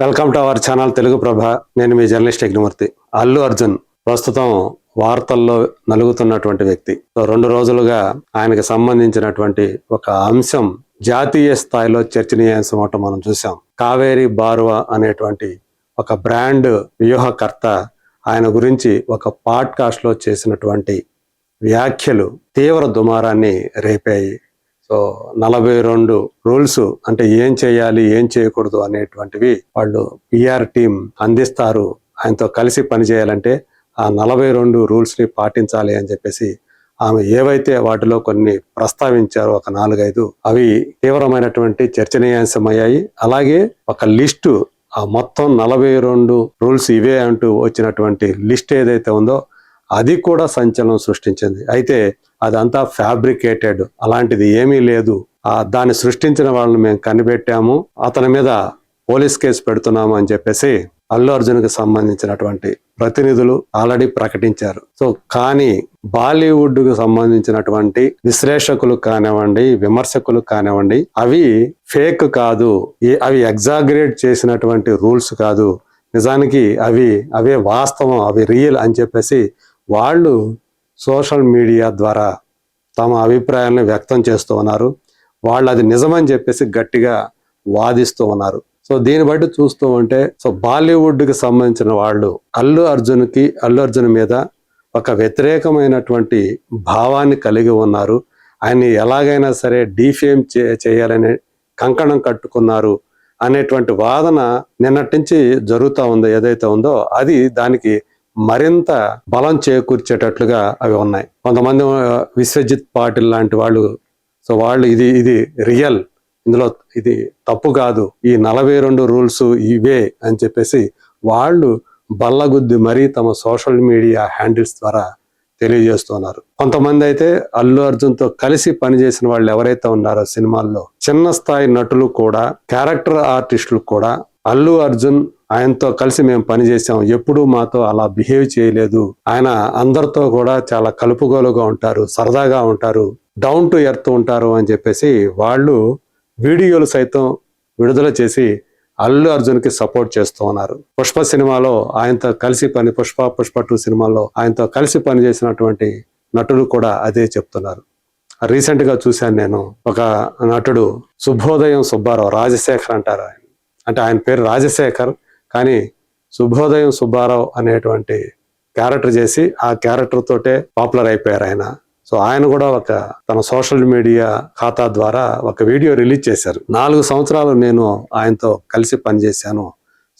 Welcome to our channel Telugu Prabha. నేను మీ journalist Yagnamurthy Allu Arjun ప్రస్తుతం వార్తల్లో నలుగుతున్నటువంటి వ్యక్తి. రెండు రోజులుగా ఆయనకు సంబంధించినటువంటి ఒక అంశం జాతీయ స్థాయిలో చర్చనీయాంశం అవటం మనం చూసాం కావేరి బారువా అనేటువంటి ఒక బ్రాండ్ వ్యూహకర్త ఆయన గురించి ఒక పాడ్కాస్ట్లో చేసినటువంటి వ్యాఖ్యలు తీవ్ర దుమారాన్ని రేపాయి. సో నలభై రెండు రూల్స్ అంటే ఏం చేయాలి ఏం చేయకూడదు అనేటువంటివి వాళ్ళు పిఆర్ టీం అందిస్తారు. ఆయనతో కలిసి పనిచేయాలంటే ఆ నలభై రెండు రూల్స్ని పాటించాలి అని చెప్పేసి ఆమె ఏవైతే వాటిలో కొన్ని ప్రస్తావించారో ఒక నాలుగైదు అవి తీవ్రమైనటువంటి చర్చనీయాంశమయ్యాయి. అలాగే ఒక లిస్టు ఆ మొత్తం నలభై రెండు రూల్స్ ఇవే అంటూ వచ్చినటువంటి లిస్ట్ ఏదైతే ఉందో అది కూడా సంచలనం సృష్టించింది. అయితే అదంతా ఫ్యాబ్రికేటెడ్. అలాంటిది ఏమీ లేదు. ఆ దాన్ని సృష్టించిన వాళ్ళని మేము కనిపెట్టాము. అతని మీద పోలీస్ కేసు పెడుతున్నాము అని చెప్పేసి అల్లు అర్జున్కి సంబంధించినటువంటి ప్రతినిధులు ఆల్రెడీ ప్రకటించారు. సో కానీ బాలీవుడ్కు సంబంధించినటువంటి విశ్లేషకులు కానివ్వండి విమర్శకులు కానివ్వండి అవి ఫేక్ కాదు. ఈ- అవి ఎగ్జాగరేట్ చేసినటువంటి రూల్స్ కాదు. నిజానికి అవి అవే వాస్తవం అవి రియల్ అని చెప్పేసి వాళ్ళు సోషల్ మీడియా ద్వారా తమ అభిప్రాయాలను వ్యక్తం చేస్తూ ఉన్నారు. వాళ్ళు అది నిజమని చెప్పేసి గట్టిగా వాదిస్తూ ఉన్నారు. సో దీన్ని బట్టి చూస్తూ ఉంటే సో బాలీవుడ్కి సంబంధించిన వాళ్ళు అల్లు అర్జున్కి అల్లు అర్జున్ మీద ఒక వ్యతిరేకమైనటువంటి భావాన్ని కలిగి ఉన్నారు. ఆయన్ని ఎలాగైనా సరే డీఫేమ్ చే చేయాలనే కంకణం కట్టుకున్నారు అనేటువంటి వాదన నిన్నటి నుంచి జరుగుతూ ఉందో. ఏదైతే ఉందో అది దానికి మరింత బలం చేకూర్చేటట్లుగా అవి ఉన్నాయి. కొంతమంది విశ్వజిత్ పాటిల్ లాంటి వాళ్ళు సో వాళ్ళు ఇది ఇది రియల్ ఇందులో ఇది తప్పు కాదు ఈ నలభై రెండు రూల్స్ ఇవే అని చెప్పేసి వాళ్ళు బల్లగుద్ది మరీ తమ సోషల్ మీడియా హ్యాండిల్స్ ద్వారా తెలియజేస్తున్నారు. కొంతమంది అయితే అల్లు అర్జున్తో కలిసి పనిచేసిన వాళ్ళు ఎవరైతే ఉన్నారో సినిమాల్లో చిన్న స్థాయి నటులు కూడా క్యారెక్టర్ ఆర్టిస్టులు కూడా అల్లు అర్జున్ ఆయనతో కలిసి మేము పనిచేసాం ఎప్పుడూ మాతో అలా బిహేవ్ చేయలేదు. ఆయన అందరితో కూడా చాలా కలుపుగోలుగా ఉంటారు సరదాగా ఉంటారు డౌన్ టు ఎర్త్ ఉంటారు అని చెప్పేసి వాళ్ళు వీడియోలు సైతం విడుదల చేసి అల్లు అర్జున్కి సపోర్ట్ చేస్తూ ఉన్నారు. పుష్ప సినిమాలో ఆయనతో కలిసి పని పుష్ప పుష్ప టూ సినిమాలో ఆయనతో కలిసి పనిచేసినటువంటి నటులు కూడా అదే చెప్తున్నారు. రీసెంట్గా చూశాను నేను ఒక నటుడు శుభోదయం సుబ్బారావు రాజశేఖర్ అంటారు ఆయన. అంటే ఆయన పేరు రాజశేఖర్ కానీ శుభోదయం సుబ్బారావు అనేటువంటి క్యారెక్టర్ చేసి ఆ క్యారెక్టర్ తోటే పాపులర్ అయిపోయారు ఆయన. సో ఆయన కూడా ఒక తన సోషల్ మీడియా ఖాతా ద్వారా ఒక వీడియో రిలీజ్ చేశారు. నాలుగు సంవత్సరాలు నేను ఆయనతో కలిసి పనిచేశాను.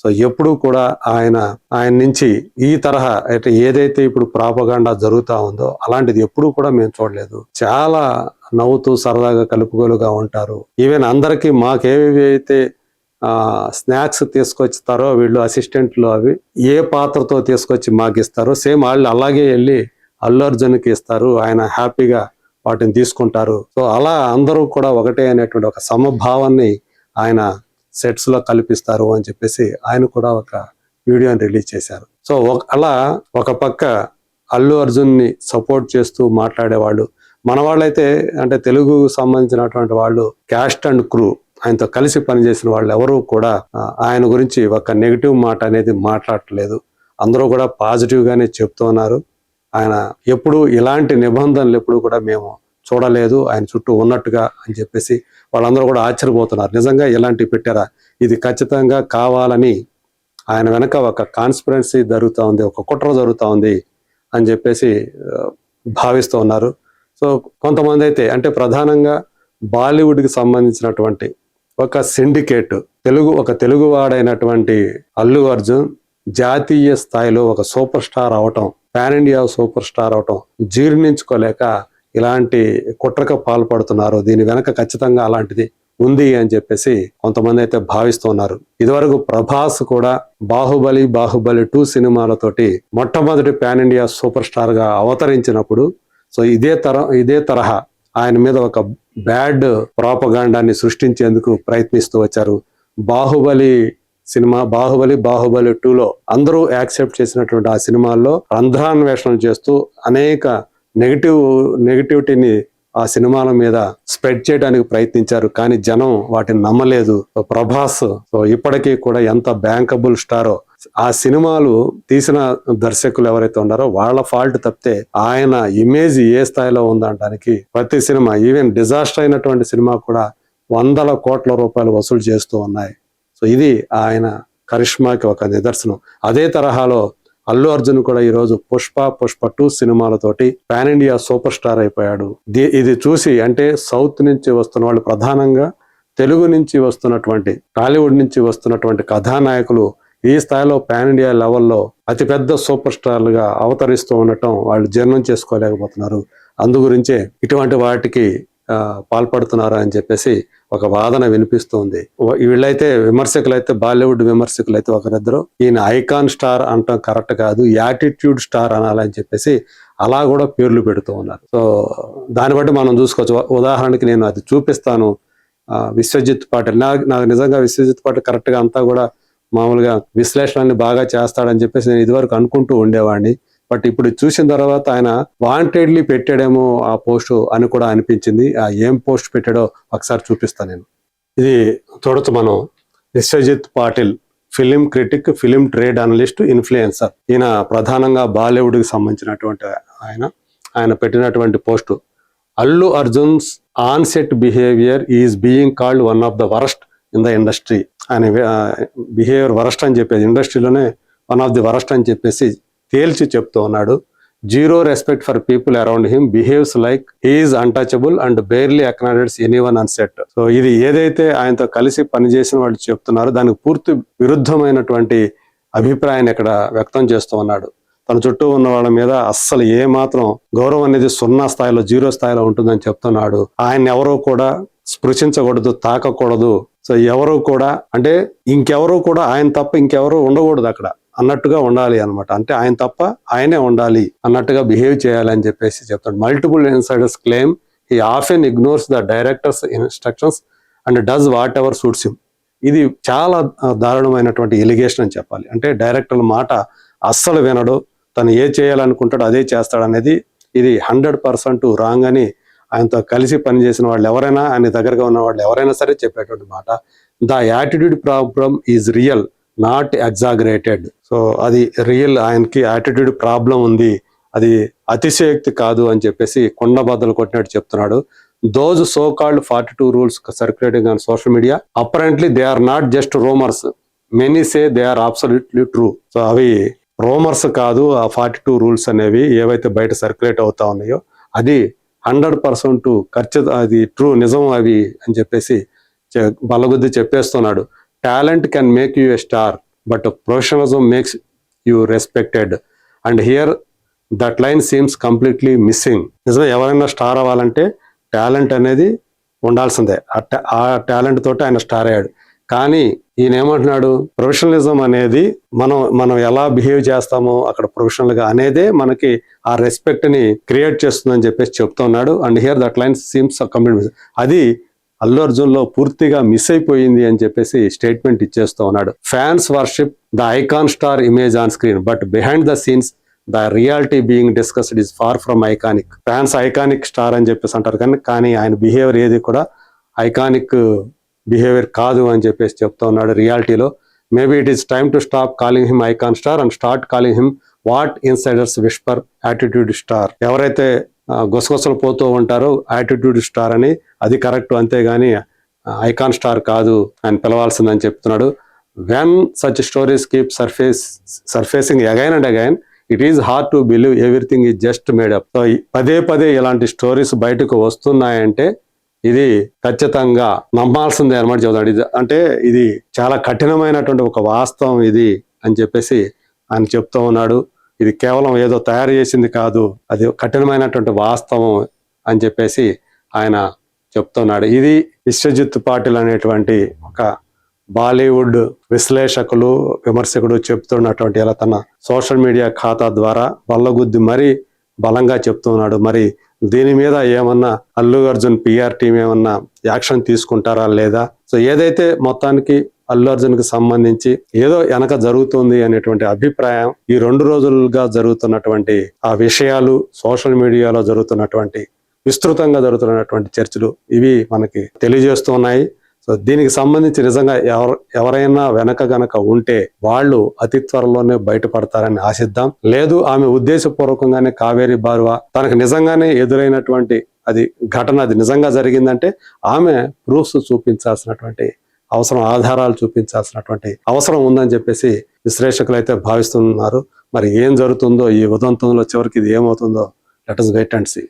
సో ఎప్పుడూ కూడా ఆయన ఆయన నుంచి ఈ తరహా అంటే ఏదైతే ఇప్పుడు ప్రాపగాండా జరుగుతా ఉందో అలాంటిది ఎప్పుడూ కూడా మేము చూడలేదు. చాలా నవ్వుతూ సరదాగా కలుపుగోలుగా ఉంటారు. ఈవెన్ అందరికీ మాకేవి అయితే స్నాక్స్ తీసుకొస్తారో వీళ్ళు అసిస్టెంట్లు అవి ఏ పాత్రతో తీసుకొచ్చి మాకు ఇస్తారో సేమ్ వాళ్ళు అలాగే వెళ్ళి అల్లు అర్జున్కి ఇస్తారు. ఆయన హ్యాపీగా వాటిని తీసుకుంటారు. సో అలా అందరూ కూడా ఒకటే అనేటువంటి ఒక సమభావాన్ని ఆయన సెట్స్లో కల్పిస్తారు అని చెప్పేసి ఆయన కూడా ఒక వీడియోని రిలీజ్ చేశారు. సో ఒక- అలా ఒక పక్క అల్లు అర్జున్ని సపోర్ట్ చేస్తూ మాట్లాడేవాళ్ళు. మన వాళ్ళైతే అంటే తెలుగు సంబంధించినటువంటి వాళ్ళు క్యాస్ట్ అండ్ క్రూ ఆయనతో కలిసి పనిచేసిన వాళ్ళు ఎవరూ కూడా ఆయన గురించి ఒక నెగిటివ్ మాట అనేది మాట్లాడట్లేదు. అందరూ కూడా పాజిటివ్గానే చెప్తున్నారు చెప్తూ ఉన్నారు. ఆయన ఎప్పుడు ఇలాంటి నిబంధనలు ఎప్పుడు కూడా మేము చూడలేదు. ఆయన చుట్టూ ఉన్నట్టుగా అని చెప్పేసి వాళ్ళందరూ కూడా ఆశ్చర్యపోతున్నారు. నిజంగా ఇలాంటివి పెట్టారా? ఇది ఖచ్చితంగా కావాలని ఆయన వెనక ఒక కాన్స్పిరెన్సీ జరుగుతూ ఉంది ఒక కుట్ర జరుగుతూ ఉంది అని చెప్పేసి భావిస్తూ ఉన్నారు. సో కొంతమంది అయితే అంటే ప్రధానంగా బాలీవుడ్కి సంబంధించినటువంటి ఒక సిండికేట్ తెలుగు ఒక తెలుగువాడైనటువంటి అల్లు అర్జున్ జాతీయ స్థాయిలో ఒక సూపర్ స్టార్ అవటం పాన్ ఇండియా సూపర్ స్టార్ అవటం జీర్ణించుకోలేక ఇలాంటి కుట్రకు పాల్పడుతున్నారు. దీని వెనక ఖచ్చితంగా అలాంటిది ఉంది అని చెప్పేసి కొంతమంది అయితే భావిస్తున్నారు ఇదివరకు ప్రభాస్ కూడా బాహుబలి బాహుబలి టూ సినిమాలతోటి మొట్టమొదటి పాన్ ఇండియా సూపర్ స్టార్గా అవతరించినప్పుడు సో ఇదే తర ఇదే తరహా ఆయన మీద ఒక బ్యాడ్ ప్రాపగాండాన్ని సృష్టించేందుకు ప్రయత్నిస్తూ వచ్చారు. బాహుబలి సినిమా బాహుబలి బాహుబలి టూలో అందరూ యాక్సెప్ట్ చేసినటువంటి ఆ సినిమాల్లో రంధ్రాన్వేషణ చేస్తూ అనేక నెగిటివ్ నెగిటివిటీని ఆ సినిమాల మీద స్ప్రెడ్ చేయడానికి ప్రయత్నించారు. కానీ జనం వాటిని నమ్మలేదు. ప్రభాస్ సో ఇప్పటికీ కూడా ఎంత బ్యాంకబుల్ స్టారో ఆ సినిమాలు తీసిన దర్శకులు ఎవరైతే ఉన్నారో వాళ్ళ ఫాల్ట్ తప్పితే ఆయన ఇమేజ్ ఏ స్థాయిలో ఉందనడానికి ప్రతి సినిమా ఈవెన్ డిజాస్టర్ అయినటువంటి సినిమా కూడా వందల కోట్ల రూపాయలు వసూలు చేస్తూ ఉన్నాయి. సో ఇది ఆయన కరిష్మాకి ఒక నిదర్శనం. అదే తరహాలో అల్లు అర్జున్ కూడా ఈ రోజు పుష్ప పుష్ప టూ సినిమాలతోటి పాన్ ఇండియా సూపర్ స్టార్ అయిపోయాడు. ఇది చూసి అంటే సౌత్ నుంచి వస్తున్న వాళ్ళు ప్రధానంగా తెలుగు నుంచి వస్తున్నటువంటి టాలీవుడ్ నుంచి వస్తున్నటువంటి కథానాయకులు ఈ స్థాయిలో పాన్ ఇండియా లెవెల్లో అతిపెద్ద సూపర్ స్టార్లుగా అవతరిస్తూ ఉండటం వాళ్ళు జీర్ణం చేసుకోలేకపోతున్నారు. అందు గురించే ఇటువంటి వాటికి పాల్పడుతున్నారా పాల్పడుతున్నారు అని చెప్పేసి ఒక వాదన వినిపిస్తుంది. వీళ్ళైతే విమర్శకులైతే బాలీవుడ్ విమర్శకులైతే ఒకరిద్దరు. ఈయన ఐకాన్ స్టార్ అంటాం కరెక్ట్ కాదు యాటిట్యూడ్ స్టార్ అనాలని చెప్పేసి అలా కూడా పేర్లు పెడుతూ ఉన్నారు. సో దాన్ని బట్టి మనం చూసుకోవచ్చు. ఉదాహరణకి నేను అది చూపిస్తాను. విశ్వజిత్ పాటిల్. నాకు నాకు నిజంగా విశ్వజిత్ పాటిల్ కరెక్ట్గా అంతా కూడా మామూలుగా విశ్లేషణని బాగా చేస్తాడని చెప్పేసి నేను ఇదివరకు అనుకుంటూ ఉండేవాడిని. బట్ ఇప్పుడు చూసిన తర్వాత ఆయన వాంటెడ్లీ పెట్టాడేమో ఆ పోస్ట్ అని కూడా అనిపించింది. ఆ ఏం పోస్ట్ పెట్టాడో ఒకసారి చూపిస్తాను నేను. ఇది చూడొచ్చు మనం. Vishwajit Patil film critic film trade analyst influencer. ఈయన ప్రధానంగా బాలీవుడ్కి సంబంధించినటువంటి ఆయన. ఆయన పెట్టినటువంటి post Allu Arjun's on set behaviour is being called one of the worst in the industry ఆయన బిహేవియర్ వరస్ట్ అని చెప్పేసి ఇండస్ట్రీలోనే వన్ ఆఫ్ ది వరస్ట్ అని చెప్పేసి తేల్చి చెప్తూ ఉన్నాడు. Zero respect for people around him behaves like he's untouchable and barely acknowledges anyone on set so ఇది ఏదైతే ఆయనతో కలిసి పనిచేసిన వాళ్ళు చెప్తున్నారో దానికి పూర్తి విరుద్ధమైనటువంటి అభిప్రాయాన్ని ఇక్కడ వ్యక్తం చేస్తూ ఉన్నాడు. తన చుట్టూ ఉన్న వాళ్ళ మీద అస్సలు ఏ మాత్రం గౌరవం అనేది సున్నా స్థాయిలో జీరో స్థాయిలో ఉంటుందని చెప్తున్నాడు. ఆయన ఎవరో కూడా స్పృశించకూడదు తాకకూడదు సో ఎవరు కూడా అంటే ఇంకెవరు కూడా ఆయన తప్ప ఇంకెవరు ఉండకూడదు అక్కడ. అన్నట్టుగా ఉండాలి అనమాట అంటే ఆయన తప్ప ఆయనే ఉండాలి అన్నట్టుగా బిహేవ్ చేయాలి అని చెప్పేసి చెప్తాడు. Multiple insiders claim he and ignores the director's instructions and does whatever suits him ఇది చాలా దారుణమైనటువంటి ఎలిగేషన్ అని చెప్పాలి. అంటే డైరెక్టర్ మాట అస్సలు వినడు. తను ఏ చేయాలనుకుంటాడో అదే చేస్తాడనేది ఇది హండ్రెడ్ పర్సెంట్ రాంగ్ అని ఆయనతో కలిసి పనిచేసిన వాళ్ళు ఎవరైనా ఆయన దగ్గరగా ఉన్న వాళ్ళు ఎవరైనా సరే చెప్పేటువంటి మాట. The attitude problem is real not exaggerated so అది రియల్ ఆయనకి యాటిట్యూడ్ ప్రాబ్లం ఉంది. అది అతిశయోక్తి కాదు అని చెప్పేసి కొండ బద్దలు కొట్టినట్టు చెప్తున్నాడు. Those so called forty two rules circulating on social media apparently they are not just rumours many say they are absolutely true so అవి రోమర్స్ కాదు ఆ ఫార్టీ టూ రూల్స్ అనేవి ఏవైతే బయట సర్క్యులేట్ అవుతా ఉన్నాయో అది హండ్రెడ్ పర్సెంట్ ఖర్చు అది ట్రూ నిజం అవి అని చెప్పేసి బలగుద్ది చెప్పేస్తున్నాడు. Talent can make you a star but professionalism makes you respected. And here that line seems completely missing. నిజమే ఎవరైనా స్టార్ అవ్వాలంటే టాలెంట్ అనేది ఉండాల్సిందే. ఆ ఆ టాలెంట్ తోటి ఆయన స్టార్ అయ్యాడు. కానీ ఈయన ఏమంటున్నాడు ప్రొఫెషనలిజం అనేది మనం మనం ఎలా బిహేవ్ చేస్తామో అక్కడ ప్రొఫెషనల్గా అనేదే మనకి ఆ రెస్పెక్ట్ని క్రియేట్ చేస్తుందని చెప్పేసి చెప్తున్నాడు. And here that line seems complete అది అల్లు అర్జున్లో పూర్తిగా మిస్ అయిపోయింది అని చెప్పేసి స్టేట్మెంట్ ఇచ్చేస్తూ ఉన్నాడు. Fans worship the icon star image on screen but behind the scenes the reality being discussed is far from iconic. Fans iconic star అని చెప్పేసి అంటారు కానీ కానీ ఆయన బిహేవియర్ ఏది కూడా ఐకానిక్ బిహేవియర్ కాదు అని చెప్పేసి చెప్తా ఉన్నాడు రియాలిటీలో. Maybe it is time to stop calling him icon star and start calling him what insiders whisper attitude star ఎవరైతే గొసగొసలు పోతూ ఉంటారో యాటిట్యూడ్ స్టార్ అని అది కరెక్ట్ అంతేగాని ఐకాన్ స్టార్ కాదు అని పిలవాల్సిందని చెప్తున్నాడు. When such stories keep surface surfacing again and again it is hard to believe everything is just made up so పదే పదే ఇలాంటి స్టోరీస్ బయటకు వస్తున్నాయంటే ఇది ఖచ్చితంగా నమ్మాల్సిందే అనమాట చెబుతాడు ఇది అంటే ఇది చాలా కఠినమైనటువంటి ఒక వాస్తవం ఇది అని చెప్పేసి ఆయన చెప్తూ ఉన్నాడు. ఇది కేవలం ఏదో తయారు చేసింది కాదు అది కఠినమైనటువంటి వాస్తవం అని చెప్పేసి ఆయన చెప్తున్నాడు ఇది విశ్వజిత్ పాటిల్ అనేటువంటి ఒక బాలీవుడ్ విశ్లేషకులు విమర్శకుడు చెప్తున్నటువంటి ఇలా తన సోషల్ మీడియా ఖాతా ద్వారా బల్లగుద్ది మరీ బలంగా చెప్తున్నాడు మరి దీని మీద ఏమన్నా అల్లు అర్జున్ పిఆర్ టీం ఏమన్నా యాక్షన్ తీసుకుంటారా లేదా? సో ఏదైతే మొత్తానికి అల్లు అర్జున్కి సంబంధించి ఏదో వెనక జరుగుతుంది అనేటువంటి అభిప్రాయం ఈ రెండు రోజులుగా జరుగుతున్నటువంటి ఆ విషయాలు సోషల్ మీడియాలో జరుగుతున్నటువంటి విస్తృతంగా జరుగుతున్నటువంటి చర్చలు ఇవి మనకి తెలియజేస్తున్నాయి. సో దీనికి సంబంధించి నిజంగా ఎవరు ఎవరైనా వెనక గనక ఉంటే వాళ్ళు అతి త్వరలోనే బయటపడతారని ఆశిద్దాం. లేదు ఆమె ఉద్దేశపూర్వకంగానే కావేరి బారువా తనకు నిజంగానే ఎదురైనటువంటి అది ఘటన అది నిజంగా జరిగిందంటే ఆమె ప్రూఫ్స్ చూపించాల్సినటువంటి అవసరం ఆధారాలు చూపించాల్సినటువంటి అవసరం ఉందని చెప్పేసి విశ్లేషకులు అయితే భావిస్తున్నారు. మరి ఏం జరుగుతుందో ఈ ఉదంతంలో చివరికి ఇది ఏమవుతుందో let us wait and see